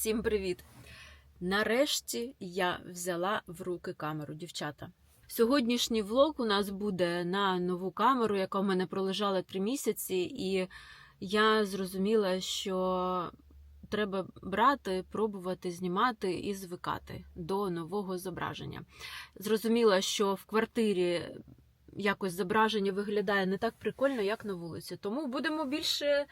Всім привіт! Нарешті я взяла в руки камеру, дівчата. Сьогоднішній влог у нас буде на нову камеру, яка в мене пролежала три місяці, і я зрозуміла, що треба брати, пробувати знімати і звикати до нового зображення. Зрозуміла, що в квартирі якось зображення виглядає не так прикольно, як на вулиці. Тому будемо більше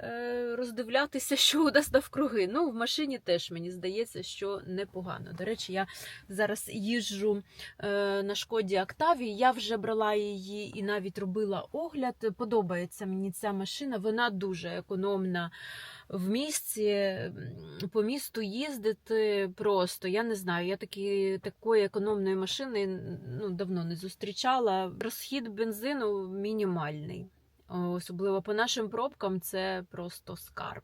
е, роздивлятися, що у нас навкруги. Ну, в машині теж мені здається, що непогано. До речі, я зараз їжджу е, на шкоді Октаві. Я вже брала її і навіть робила огляд. Подобається мені ця машина, вона дуже економна. В місті по місту їздити просто я не знаю. Я такі такої економної машини ну давно не зустрічала. Розхід бензину мінімальний. Особливо по нашим пробкам це просто скарб.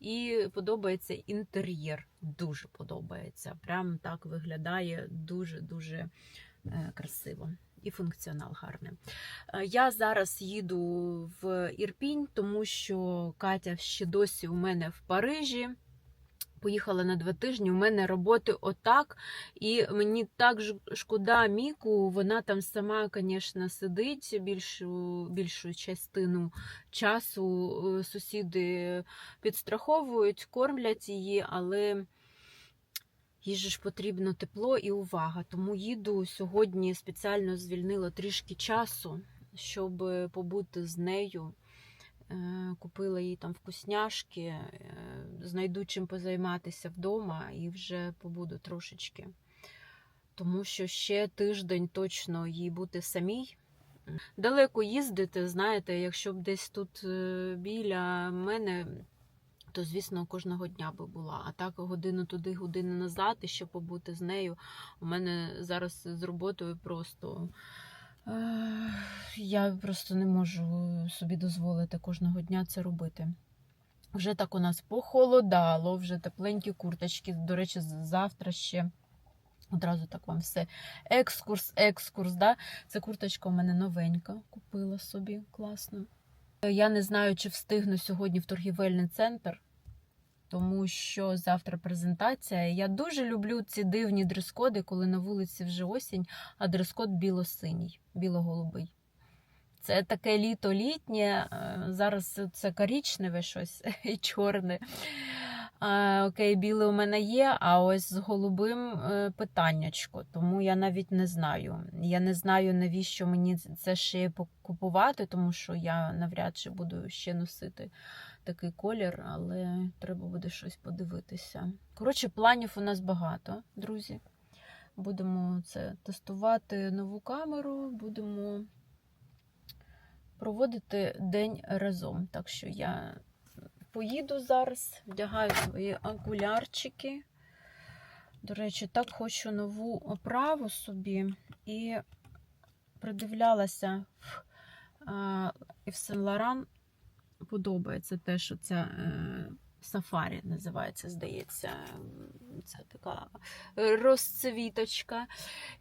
І подобається інтер'єр. Дуже подобається. Прям так виглядає дуже-дуже е, красиво. І функціонал гарний. Е, Я зараз їду в Ірпінь, тому що Катя ще досі у мене в Парижі. Поїхала на два тижні. У мене роботи отак, і мені так шкода Міку. Вона там сама, звісно, сидить більшу, більшу частину часу. Е, Сусіди підстраховують, кормлять її, але їй ж потрібно тепло і увага. Тому їду сьогодні спеціально звільнила трішки часу, щоб побути з нею. Е, Купила їй там вкусняшки, е, знайду чим позайматися вдома і вже побуду трошечки. Тому що ще тиждень точно їй бути самій. Далеко їздити, знаєте, якщо б десь тут е, біля мене, то, звісно, кожного дня би була. А так годину туди, годину назад, і ще побути з нею. У мене зараз з роботою просто. Е, Я просто не можу собі дозволити кожного дня це робити. Вже так у нас похолодало, вже тепленькі курточки. До речі, завтра ще одразу так вам все. Екскурс, екскурс. Да? Це курточка у мене новенька. Купила собі класно. Я не знаю, чи встигну сьогодні в торгівельний центр, тому що завтра презентація. Я дуже люблю ці дивні дрес-коди, коли на вулиці вже осінь, а дрес-код біло-синій, біло-голубий. Це таке літо літнє, е, зараз це корічневе щось і чорне. А, окей, біле у мене є, а ось з голубим е, питаннячко. Тому я навіть не знаю. Я не знаю, навіщо мені це ще купувати, тому що я навряд чи буду ще носити такий колір, але треба буде щось подивитися. Коротше, планів у нас багато, друзі. Будемо це тестувати нову камеру, будемо проводити день разом. Так що я поїду зараз, вдягаю свої окулярчики. До речі, так хочу нову оправу собі і придивлялася в Сен Лоран. Подобається те, що ця е, сафарі називається, здається. Це така розцвіточка.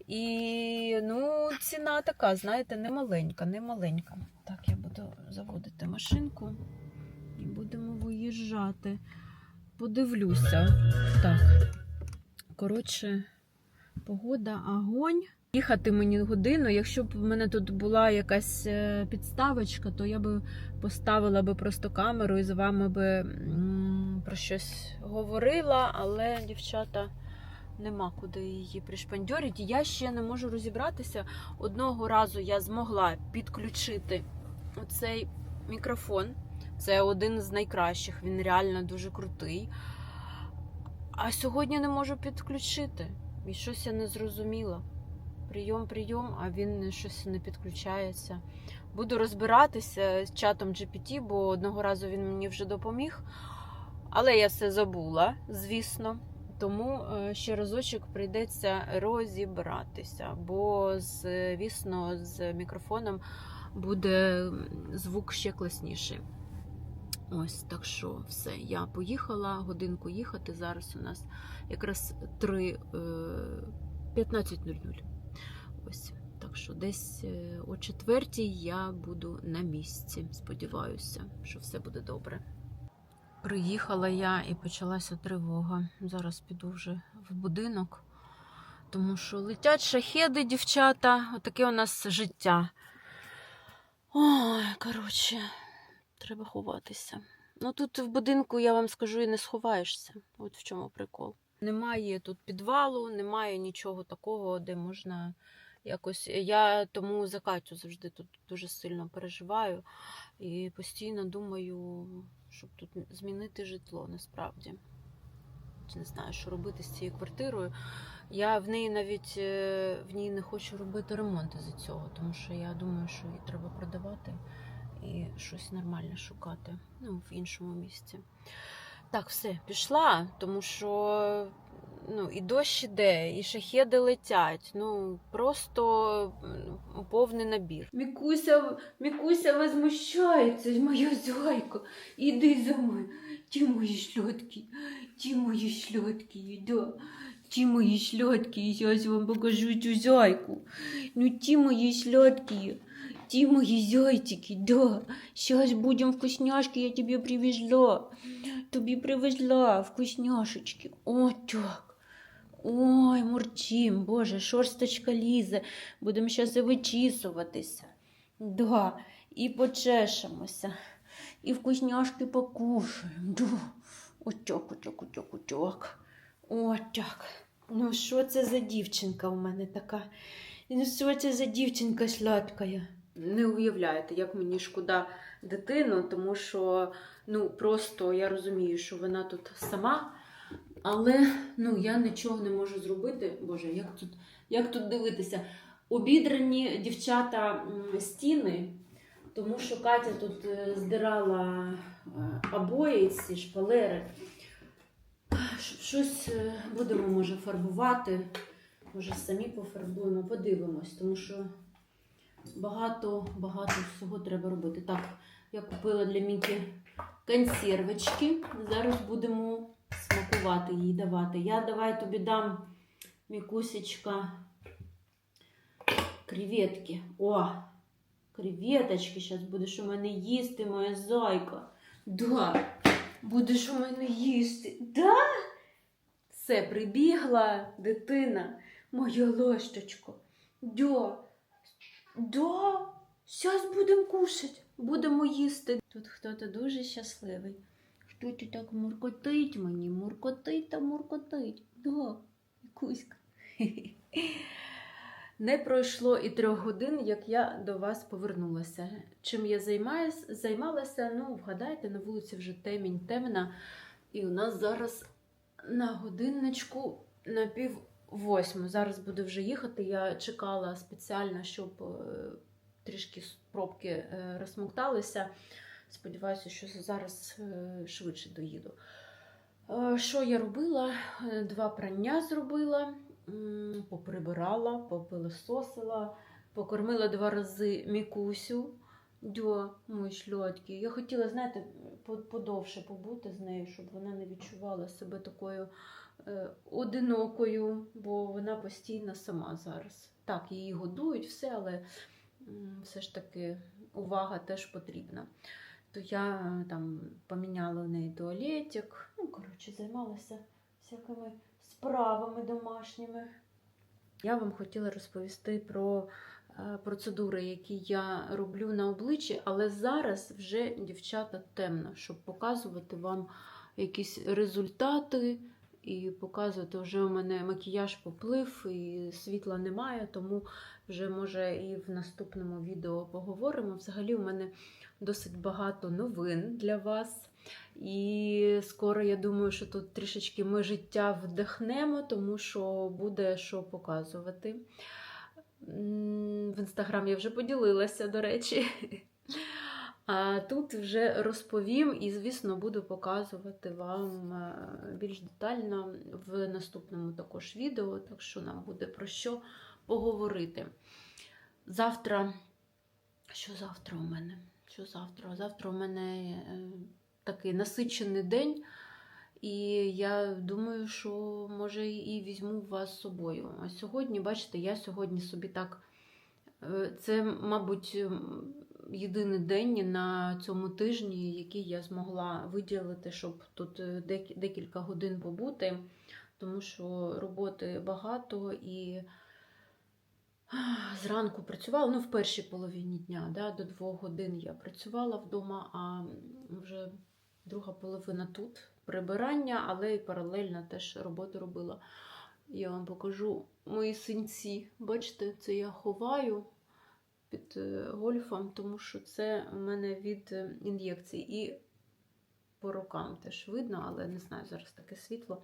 І ну, ціна така, знаєте, не маленька, не маленька. Так, я буду заводити машинку і будемо виїжджати. Подивлюся. Так. Коротше, погода, огонь. Їхати мені годину. Якщо б в мене тут була якась е, підставочка, то я би поставила би просто камеру і з вами би про щось говорила, але дівчата нема куди її пришпандьорити. Я ще не можу розібратися. Одного разу я змогла підключити оцей мікрофон. Це один з найкращих, він реально дуже крутий. А сьогодні не можу підключити. І щось я не зрозуміла. Прийом, прийом, а він щось не підключається. Буду розбиратися з чатом GPT, бо одного разу він мені вже допоміг. Але я все забула, звісно. Тому е, ще разочок прийдеться розібратися, бо, звісно, з мікрофоном буде звук ще класніший. Ось так що все. Я поїхала годинку їхати. Зараз у нас якраз 3, е, 15.00. Ось. Так що десь е, о четвертій я буду на місці. Сподіваюся, що все буде добре. Приїхала я і почалася тривога. Зараз піду вже в будинок, тому що летять шахеди, дівчата. Отаке у нас життя. Ой, коротше, треба ховатися. Ну тут в будинку, я вам скажу, і не сховаєшся. От в чому прикол. Немає тут підвалу, немає нічого такого, де можна якось. Я тому за Катю завжди тут дуже сильно переживаю і постійно думаю, щоб тут змінити житло насправді. Не знаю, що робити з цією квартирою. Я в неї навіть е, в ній не хочу робити ремонт із цього, тому що я думаю, що її треба продавати і щось нормальне шукати ну, в іншому місці. Так, все, пішла, тому що ну, і дощ іде, і шахеди летять. Ну, просто повний набір. Мікуся, Мікуся возмущається, моя зайка. Іди за мною. Ті мої шльотки, ті мої шльотки, да. Ті мої шльотки, зараз вам покажу цю зайку. Ну, ті мої шльотки, ті мої зайчики, да. Сейчас будем вкусняшки, я тебе привезла. Тобі привезла вкусняшечки. О. Ой, мурчим, боже, шорсточка лізе. Будемо зараз і вичісуватися. Да, і почешемося. І вкусняшки покушаємо. Да. Отак, отак, отак, отак. Отак. Ну, що це за дівчинка в мене така? Ну, що це за дівчинка сладкая? Не уявляєте, як мені шкода дитину, тому що ну, просто я розумію, що вона тут сама. Але ну, я нічого не можу зробити. Боже, як тут, як тут дивитися? Обідрані дівчата стіни, тому що Катя тут е, здирала е, обої, ці шпалери. Щось е, будемо, може, фарбувати. Може, самі пофарбуємо, подивимось, тому що багато, багато всього треба робити. Так, я купила для Мікі консервочки. Зараз будемо смакувати їй давати. Я давай тобі дам, Мікусечка, креветки. О, креветочки зараз будеш у мене їсти, моя зайка. Да, будеш у мене їсти. Да? Все, прибігла дитина, моя ласточка. Да, да, зараз будемо кушати, будемо їсти. Тут хтось дуже щасливий. Хто ти так муркотить мені? Муркотить та муркотить. Да, Кузька. Не пройшло і трьох годин, як я до вас повернулася. Чим я займаюсь, займалася, ну, вгадайте, на вулиці вже темінь темна. І у нас зараз на годинничку на пів восьму. Зараз буду вже їхати. Я чекала спеціально, щоб е, трішки пробки е, розсмокталися. Сподіваюся, що зараз е, швидше доїду. Що я робила? Два прання зробила, поприбирала, попилососила, покормила два рази мікусю. Дьо, мої шльотки. Я хотіла, знаєте, подовше побути з нею, щоб вона не відчувала себе такою е, одинокою, бо вона постійно сама зараз. Так, її годують, все, але все ж таки увага теж потрібна. То я е, там поміняла в неї туалетик, ну, коротше, займалася всякими справами домашніми. Я вам хотіла розповісти про процедури, які я роблю на обличчі, але зараз вже дівчата темно, щоб показувати вам якісь результати і показувати, вже у мене макіяж поплив і світла немає, тому вже може і в наступному відео поговоримо. Взагалі, у мене досить багато новин для вас. І скоро я думаю, що тут трішечки ми життя вдихнемо, тому що буде що показувати. В інстаграм я вже поділилася, до речі. А тут вже розповім і, звісно, буду показувати вам е, більш детально в наступному також відео, так що нам буде про що поговорити. Завтра, що завтра у мене? Що завтра? Завтра у мене е, такий насичений день. І я думаю, що може і візьму вас з собою. А сьогодні, бачите, я сьогодні собі так. е, Це, мабуть, єдиний день на цьому тижні, який я змогла виділити, щоб тут е, декілька годин побути, тому що роботи багато і зранку працювала, ну, в першій половині дня, да, до двох годин я працювала вдома, а вже друга половина тут прибирання, але і паралельно теж роботу робила. Я вам покажу мої синці. Бачите, це я ховаю під е, гольфом, тому що це у мене від е, ін'єкцій. І по рукам теж видно, але не знаю, зараз таке світло.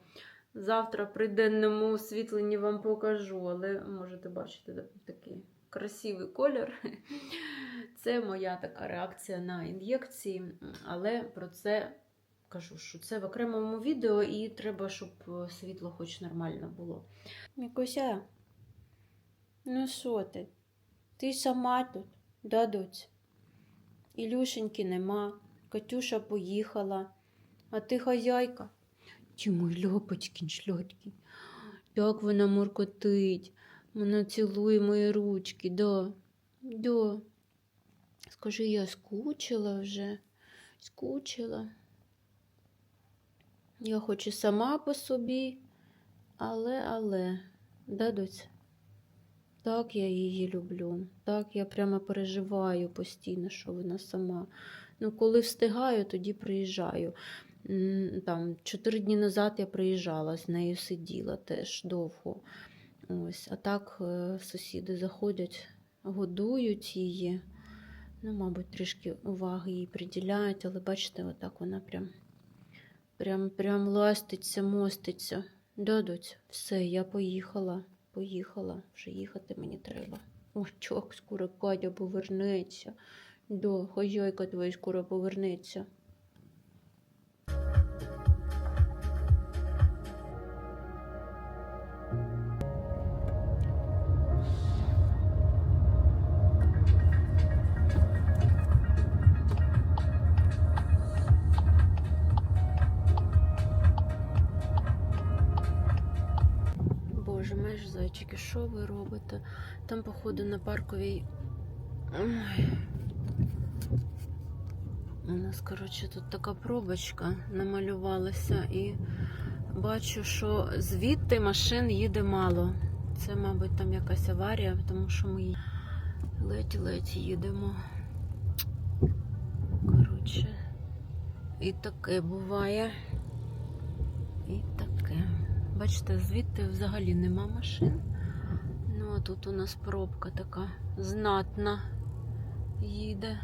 Завтра при денному освітленні вам покажу, але можете бачити такий красивий колір. Це моя така реакція на ін'єкції, але про це кажу, що це в окремому відео, і треба, щоб е, світло хоч нормально було. Мікуся, ну що ти? Ти сама тут, да, доць? Ілюшеньки нема, Катюша поїхала, а ти хазяйка. Ті мої льопочки, шльотки. Як вона моркотить, вона цілує мої ручки, да, да. Скажи, я скучила вже, скучила. Я хоч і сама по собі, але, але, да? Так я її люблю. Так я прямо переживаю постійно, що вона сама. Ну, коли встигаю, тоді приїжджаю. Там, чотири дні назад я приїжджала, з нею сиділа теж довго. Ось, а так е, сусіди заходять, годують її. Ну, мабуть, трішки уваги їй приділяють, але бачите, отак вона прям, прям, прям ластиться, моститься. Дадуть, все, я поїхала. Поїхала, вже їхати мені треба. Очок, скоро Катя повернеться. До, хазяйка твоя скоро повернеться. Меж що ви робите? Там, походу, на парковій. Ой. У нас, коротше, тут така пробочка намалювалася, і бачу, що звідти машин їде мало. Це, мабуть, там якась аварія, тому що ми ледь-ледь їдемо. Коротше, і таке буває. І таке. Бачите, звідти взагалі нема машин. Ну, а тут у нас пробка така знатна їде.